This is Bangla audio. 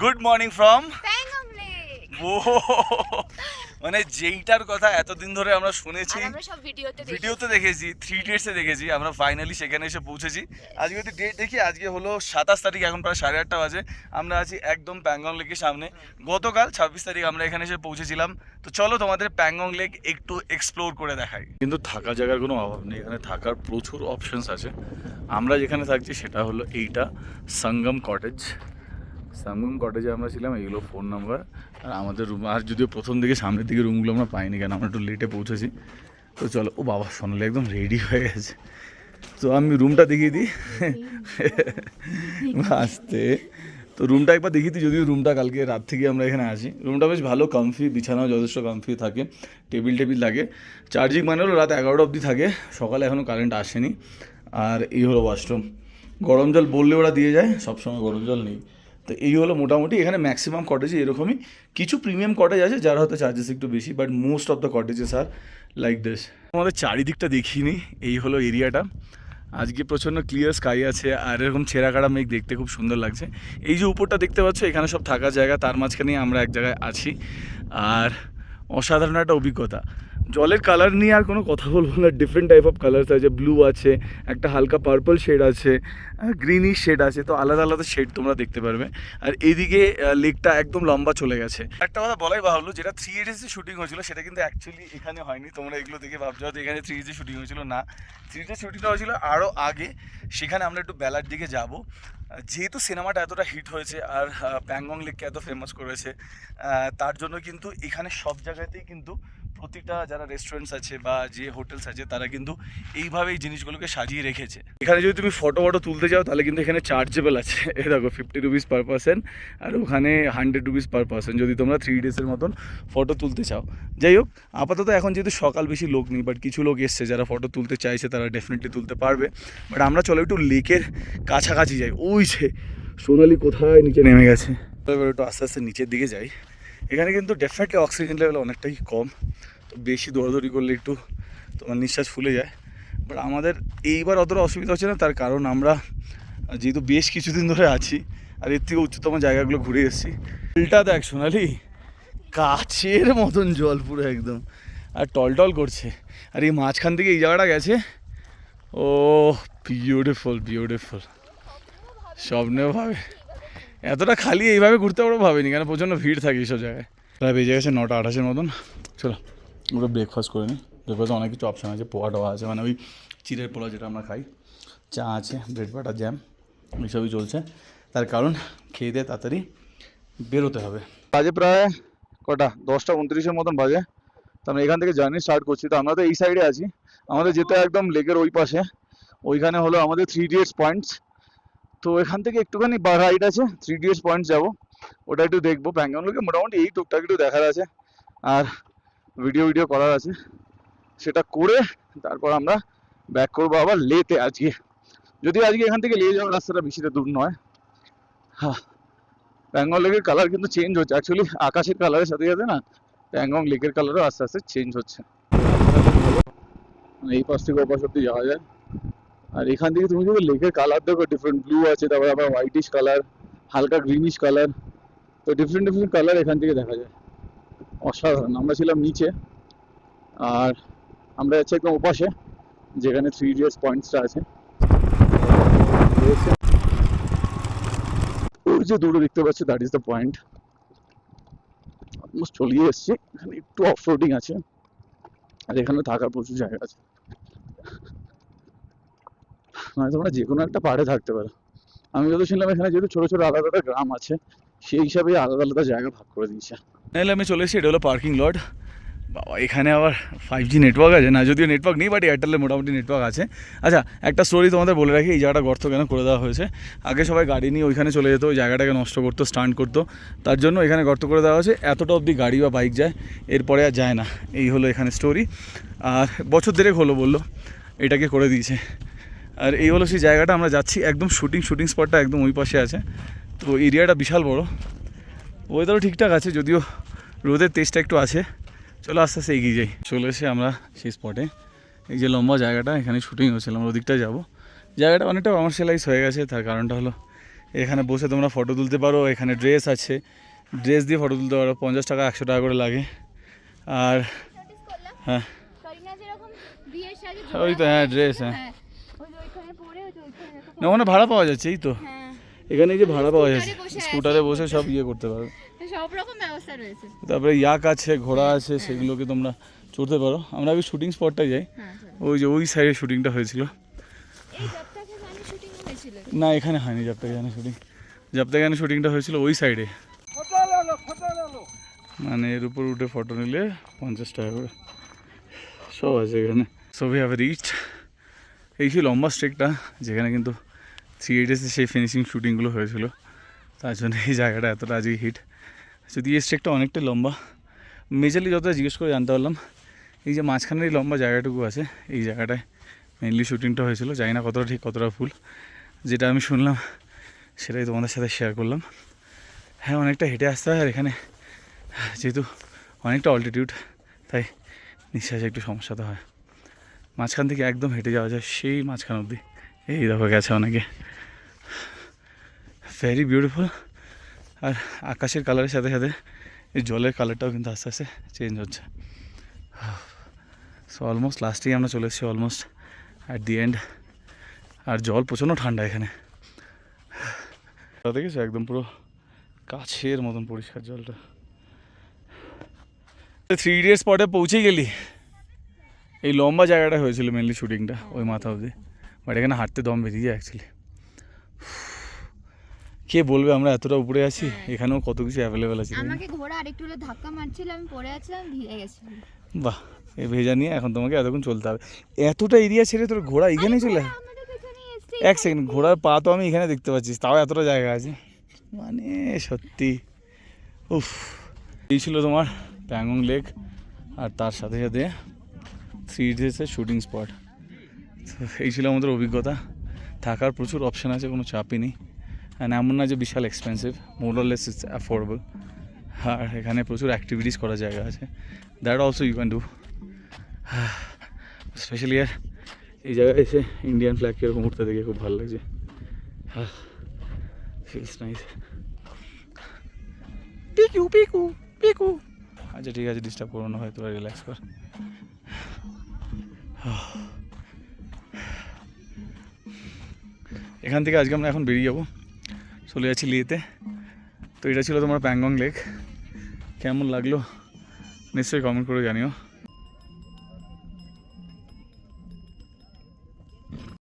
গুড মর্নিং ফ্রম প্যাংগং মানে যেইটার কথা এতদিন ধরে আমরা শুনেছি আর আমরা সব ভিডিওতে ভিডিওতে দেখেছি থ্রি ডেটসে দেখেছি আমরা ফাইনালি সেখানে এসে পৌঁছেছি। আজকে যদি ডেট দেখি আজকে হলো সাতাশ তারিখ এখন প্রায় সাড়ে আটটা বাজে। আমরা আছি একদম প্যাংগং লেকের সামনে। গতকাল ছাব্বিশ তারিখ আমরা এখানে এসে পৌঁছেছিলাম। তো চলো তোমাদের প্যাংগং লেক একটু এক্সপ্লোর করে দেখাই। কিন্তু থাকা জায়গার কোনো অভাব নেই এখানে থাকার প্রচুর অপশনস আছে। আমরা যেখানে থাকছি সেটা হলো এইটা সঙ্গম কটেজ সামগুম কটেজে আমরা ছিলাম এইগুলো ফোন নাম্বার আর আমাদের রুম আর যদিও প্রথম দিকে সামনের দিকে রুমগুলো আমরা পাইনি কেন আমরা একটু লেটে পৌঁছেছি। তো চলো ও বাবা সোনালি একদম রেডি হয়ে গেছে। তো আমি রুমটা দেখিয়ে দিই। আসতে। তো রুমটা একবার দেখিয়ে দিই যদিও রুমটা কালকে রাত থেকে আমরা এখানে আসি রুমটা বেশ ভালো কমফি বিছানাও যথেষ্ট কমফি থাকে। টেবিল টেবিল লাগে। চার্জিং মানে হলো রাত এগারোটা অবধি থাকে। সকালে এখনও কারেন্ট আসেনি। আর এই হলো ওয়াশরুম গরম জল বললে ওরা দিয়ে যায় সবসময় গরম জল নেই। তো এই হলো মোটামুটি, এখানে ম্যাক্সিমাম কটেজে এরকমই। কিছু প্রিমিয়াম কটেজ আছে যার হয়তো চার্জেস একটু বেশি but most of the cottages are like this আমাদের চারিদিকটা দেখিনি, এই হলো এরিয়াটা আজকে প্রচণ্ড ক্লিয়ার স্কাই আছে, আর এরকম ছেঁড়াকাড়া মেঘ দেখতে খুব সুন্দর লাগছে। এই যে উপরটা দেখতে পাচ্ছ, এখানে সব থাকার জায়গা, তার মাঝখানেই আমরা এক জায়গায় আছি। আর অসাধারণ একটা অভিজ্ঞতা। জলের কালার নিয়ে আর কোনো কথা বলব না। ডিফারেন্ট টাইপ অফ কালার্স আছে। ব্লু আছে, একটা হালকা পার্পল শেড আছে গ্রিনিশ শেড আছে। তো আলাদা আলাদা শেড তোমরা দেখতে পারবে। আর এইদিকে লেকটা একদম লম্বা চলে গেছে। একটা কথা বলাই বাহুল্য, যেটা থ্রি এডিসে শুটিং হয়েছিল, সেটা কিন্তু অ্যাকচুয়ালি এখানে হয়নি। তোমরা এগুলো দেখে ভাবছ হয়তো এখানে থ্রি এডিসে শুটিং হয়েছিল। না থ্রি ডি শুটিংটা হয়েছিল আরও আগে। সেখানে আমরা একটু বেলার দিকে যাব। যেহেতু সিনেমাটা এতটা হিট হয়েছে, আর প্যাংগং লেককে এত ফেমাস করেছে তার জন্য কিন্তু এখানে সব জায়গাতেই কিন্তু প্রতিটা যারা রেস্টুরেন্টস আছে বা যে হোটেলস আছে, তারা কিন্তু এইভাবে এই জিনিসগুলোকে সাজিয়ে রেখেছে। এখানে যদি তুমি ফটো ফটো তুলতে যাও, তাহলে কিন্তু এখানে চার্জেবল আছে। এ দেখো ফিফটি রুপিস পার পার্সন আর ওখানে হান্ড্রেড রুপিস পার পার্সন যদি তোমরা থ্রি ডেজের মতন ফটো তুলতে চাও। যাই হোক, আপাতত এখন যেহেতু সকাল বেশি লোক নেই বাট কিছু লোক এসছে, যারা ফটো তুলতে চাইছে, তারা ডেফিনেটলি তুলতে পারবে। বাট আমরা চলো একটু লেকের কাছাকাছি যাই। ওই যে, সোনালি কোথায়? নিচে নেমে গেছে। এবার একটু আস্তে আস্তে নিচের দিকে যাই। এখানে কিন্তু ডেফিনেটলি অক্সিজেন লেভেল অনেকটাই কম। তো বেশি দৌড়াদৌড়ি করলে একটু তোমার নিঃশ্বাস ফুলে যায়। বাট আমাদের এইবার অতটা অসুবিধা হচ্ছে না, তার কারণ আমরা যেহেতু বেশ কিছুদিন ধরে আছি, আর এর থেকে উচ্চতম জায়গাগুলো ঘুরে এসেছি। উল্টা দেখ সোনালি, কাছের মতন জল পুরো একদম। আর টলটল করছে। আর এই মাঝখান থেকে এই জায়গাটা গেছে। ও বিউটিফুল বিউটিফুল স্বপ্নেও ভাবে। এতটা খালি এইভাবে ঘুরতে পারব ভাবিনি কেন প্রচণ্ড ভিড় থাকে এইসব জায়গায়। প্রায় বেজে গেছে নটা আঠাশের মতন। চলো। ওটা ব্রেকফাস্ট করে নিই ব্রেকফাস্টে অনেক কিছু অপশান আছে পোয়া টোয়া আছে মানে ওই চিড়ের পোলা যেটা আমরা খাই। চা আছে ব্রেড বাটার জ্যাম এইসবই চলছে। তার কারণ খেয়ে দিয়ে তাড়াতাড়ি বেরোতে হবে। বাজে প্রায় কটা? দশটা উনত্রিশের মতন বাজে। তো আমরা এখান থেকে জার্নি স্টার্ট করছি। তো আমরা তো এই সাইডে আছি। আমাদের যেতে একদম লেকের ওই পাশে। ওইখানে হলো আমাদের থ্রি ডিএস পয়েন্টস তো এখান থেকে একটুখানি হাইট আছে থ্রি ডিএস পয়েন্ট যাব। ওটা একটু দেখব। ব্যাঙ্গালোরকে মোটামুটি এই টুকটাক একটু দেখার আছে। আর ভিডিও ভিডিও করার আছে। সেটা করে তারপর আমরা ব্যাক করব আবার লেতে আজকে। যদি আজকে এখান থেকে লে যাওয়ার রাস্তাটা বেশিটা দূর নয়। হ্যাঁ প্যাংগং লেকের কালার কিন্তু চেঞ্জ হচ্ছে। অ্যাকচুয়ালি আকাশের কালারের সাথে সাথে না প্যাংগং লেকের কালারও আস্তে আস্তে চেঞ্জ হচ্ছে। এই পাশ থেকে ও পাশ অব্দি যাওয়া যায়। আর এখান থেকে তুমি যদি লেকের কালার দেখো ডিফারেন্ট ব্লু আছে, তারপর আবার হোয়াইটিশ কালার হালকা গ্রিনিশ কালার তো ডিফারেন্ট ডিফারেন্ট কালার এখান থেকে দেখা যায়। অসাধারণ। আমরা ছিলাম নিচে, আর আমরা যাচ্ছি একদম ওপাশে, যেখানে থ্রি ইডিয়টস পয়েন্টসটা আছে। ওই যে দূরে দেখতে পাচ্ছ that is the point almost চলিয়ে এসছি, এখানে একটু অফ রোডিং আছে, আর এখানে থাকার প্রচুর জায়গা আছে। মানে তোমরা যে কোনো একটা পাড়ে থাকতে পারো। আমি যত শুনলাম এখানে যেহেতু ছোটো ছোটো আলাদা আলাদা গ্রাম আছে, সেই হিসাবে আলাদা আলাদা জায়গা ভাগ করে দিয়েছে। নাহলে আমি চলে এসেছি, এটা হলো পার্কিং লট বাবা, এখানে আবার ফাইভ জি নেটওয়ার্ক আছে। না, যদিও নেটওয়ার্ক নেই বাট এয়ারটেলের মোটামুটি নেটওয়ার্ক আছে। আচ্ছা একটা স্টোরি তোমাদের বলে রাখি, এই জায়গাটা গর্ত কেন করে দেওয়া হয়েছে। আগে সবাই গাড়ি নিয়ে ওইখানে চলে যেত, ওই জায়গাটাকে নষ্ট করতো স্টান্ট করতো। তার জন্য এখানে গর্ত করে দেওয়া হয়েছে। এতটা অবধি গাড়ি বা বাইক যায়, এরপরে আর যায় না। এই হলো এখানে স্টোরি আর বছর দেড়েক হলো বলল, এটাকে করে দিয়েছে। আর এই হলো সেই জায়গাটা আমরা যাচ্ছি একদম শুটিং শুটিং স্পটটা একদম ওই পাশে আছে। তো এরিয়াটা বিশাল বড়। ওয়েদারও ঠিকঠাক আছে যদিও রোদের তেজটা একটু আছে। চলো আস্তে আস্তে এগিয়ে যাই। চলে এসে আমরা সেই স্পটে এই যে লম্বা জায়গাটা এখানে শুটিং হচ্ছিল আমরা ওদিকটা যাব। জায়গাটা অনেকটা কমার্শিয়ালাইজ হয়ে গেছে তার কারণটা হলো এখানে বসে তোমরা ফটো তুলতে পারো এখানে ড্রেস আছে। ড্রেস দিয়ে ফটো তুলতে পারো পঞ্চাশ টাকা একশো টাকা করে লাগে। আর হ্যাঁ। ওই তো হ্যাঁ ড্রেস হ্যাঁ হ্যাঁ ওই যে ওইখানে পরে ওই যে ওইখানে দেখো না ওখানে ভাড়া পাওয়া যাচ্ছে এই তো। হ্যাঁ। এখানে যে ভাড়া পাওয়া যাচ্ছে। স্কুটারে বসে সব ইয়ে করতে পারো। সব রকম ব্যবস্থা রয়েছে। তারপরে ইয়াক আছে ঘোড়া আছে সেগুলোকে তোমরা চড়তে পারো। আমরা আগে শুটিং স্পটটাই যাই। হ্যাঁ ওই যে ওই সাইডে শুটিংটা হয়েছিল। না এখানে হয়নি জাপটা গানে শুটিং জাপটা গানে শুটিংটা হয়েছিল ওই সাইডে মানে এর উপর উঠে ফটো নিলে পঞ্চাশ টাকা করে। সব আছে এখানে। সো উই হ্যাভ রিচ এই সেই লম্বা স্ট্রেকটা যেখানে কিন্তু থ্রি এইটেসে সেই ফিনিশিং শুটিংগুলো হয়েছিল। তার জন্য এই জায়গাটা এতটা আজকে হিট যদি এই স্ট্রেকটা অনেকটা লম্বা। মেজারলি যতটা জিজ্ঞেস করে জানতে পারলাম, এই যে মাঝখানের এই লম্বা জায়গাটুকু আছে, এই জায়গাটায় মেনলি শুটিংটা হয়েছিল। জানি না কতটা ঠিক, কতটা ভুল। যেটা আমি শুনলাম, সেটাই তোমাদের সাথে শেয়ার করলাম। হ্যাঁ অনেকটা হেঁটে আসতে হয় আর এখানে যেহেতু অনেকটা অল্টিটিউড তাই নিঃশ্বাসে একটু সমস্যা তো হয়। মাঝখান থেকে একদম হেঁটে যাওয়া যায়, সেই মাঝখান অবধি। এই দেখো গেছে অনেকে। ভেরি বিউটিফুল আর আকাশের কালারের সাথে সাথে এই জলের কালারটাও কিন্তু আস্তে আস্তে চেঞ্জ হচ্ছে। সো অলমোস্ট লাস্টেই আমরা চলে এসেছি অলমোস্ট অ্যাট দি এন্ড আর জল প্রচণ্ড ঠান্ডা এখানে। দেখেছ? একদম পুরো কাছের মতন পরিষ্কার জলটা। থ্রি ইডিয়ট স্পটে পৌঁছে গেলি। এই লম্বা জায়গাটা হয়েছিল মেনলি শুটিংটা ওই মাথা অবধি। বাট এখানে হাঁটতে দম বেরিয়ে যায় অ্যাকচুয়ালি কে বলবে আমরা এতটা উপরে আছি? এখানেও কত কিছু অ্যাভেলেবেল আছে? আমাকে ঘোড়া আরেকটু হলে ধাক্কা মারছিল আমি পড়ে আছিলাম ভিড়ে গেছিলাম। বাহ এই ভেজা নিয়ে এখন তোমাকে এতক্ষণ চলতে হবে। এতটা এরিয়া ছেড়ে তোর ঘোড়া এখানেই চলে এক সেকেন্ড ঘোড়ার পা তো আমি এখানে দেখতে পাচ্ছি তাও এতটা জায়গা আছে। মানে সত্যি উফ। এই ছিল তোমার প্যাংগং লেক আর তার সাথে সাথে থ্রি ডেসের শুটিং স্পট এই ছিল আমাদের অভিজ্ঞতা। থাকার প্রচুর অপশান আছে কোনো চাপই নেই। এমন না যে বিশাল এক্সপেন্সিভ মোরলেস ইস অ্যাফোর্ডেবল আর এখানে প্রচুর অ্যাক্টিভিটিস করার জায়গা আছে। That also you can do specially আর এই জায়গায় এসে ইন্ডিয়ান ফ্ল্যাগ এরকম উঠতে দেখে খুব ভালো লাগছে। পিকু আচ্ছা ঠিক আছে ডিস্টার্ব করব না হয় তোরা রিল্যাক্স কর। এখান থেকে আজকে আমরা এখন বেরিয়ে যাব। চলে যাচ্ছি লিয়েতে তো এটা ছিল তোমার প্যাংগং লেক। কেমন লাগল? নিশ্চয়ই কমেন্ট করে জানিও।